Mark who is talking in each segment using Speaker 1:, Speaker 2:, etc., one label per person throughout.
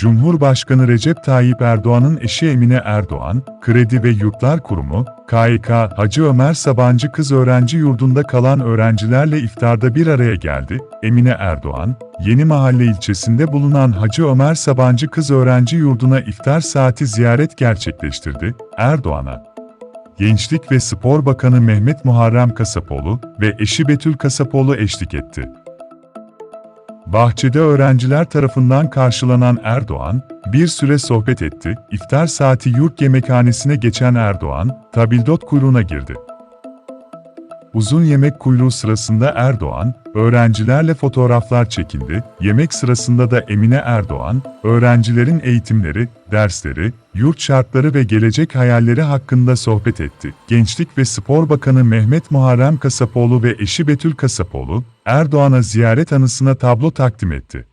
Speaker 1: Cumhurbaşkanı Recep Tayyip Erdoğan'ın eşi Emine Erdoğan, Kredi ve Yurtlar Kurumu, KYK, Hacı Ömer Sabancı Kız Öğrenci Yurdu'nda kalan öğrencilerle iftarda bir araya geldi. Emine Erdoğan, Yeni Mahalle ilçesinde bulunan Hacı Ömer Sabancı Kız Öğrenci Yurdu'na iftar saati ziyaret gerçekleştirdi. Erdoğan'a, Gençlik ve Spor Bakanı Mehmet Muharrem Kasapoğlu ve eşi Betül Kasapoğlu eşlik etti. Bahçede öğrenciler tarafından karşılanan Erdoğan, bir süre sohbet etti. İftar saati yurt yemekhanesine geçen Erdoğan, tabildot kuyruğuna girdi. Uzun yemek kuyruğu sırasında Erdoğan, öğrencilerle fotoğraflar çekindi. Yemek sırasında da Emine Erdoğan, öğrencilerin eğitimleri, dersleri, yurt şartları ve gelecek hayalleri hakkında sohbet etti. Gençlik ve Spor Bakanı Mehmet Muharrem Kasapoğlu ve eşi Betül Kasapoğlu, Erdoğan'a ziyaret anısına tablo takdim etti.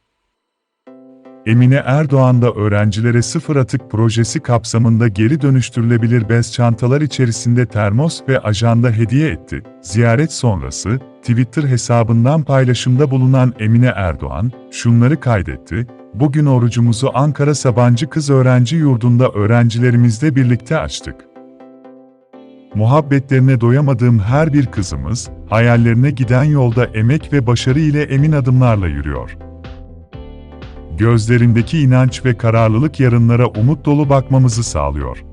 Speaker 1: Emine Erdoğan da öğrencilere sıfır atık projesi kapsamında geri dönüştürülebilir bez çantalar içerisinde termos ve ajanda hediye etti. Ziyaret sonrası, Twitter hesabından paylaşımda bulunan Emine Erdoğan, şunları kaydetti, Bugün orucumuzu Ankara Sabancı Kız Öğrenci Yurdu'nda öğrencilerimizle birlikte açtık. Muhabbetlerine doyamadığım her bir kızımız, hayallerine giden yolda emek ve başarı ile emin adımlarla yürüyor. Gözlerindeki inanç ve kararlılık yarınlara umut dolu bakmamızı sağlıyor.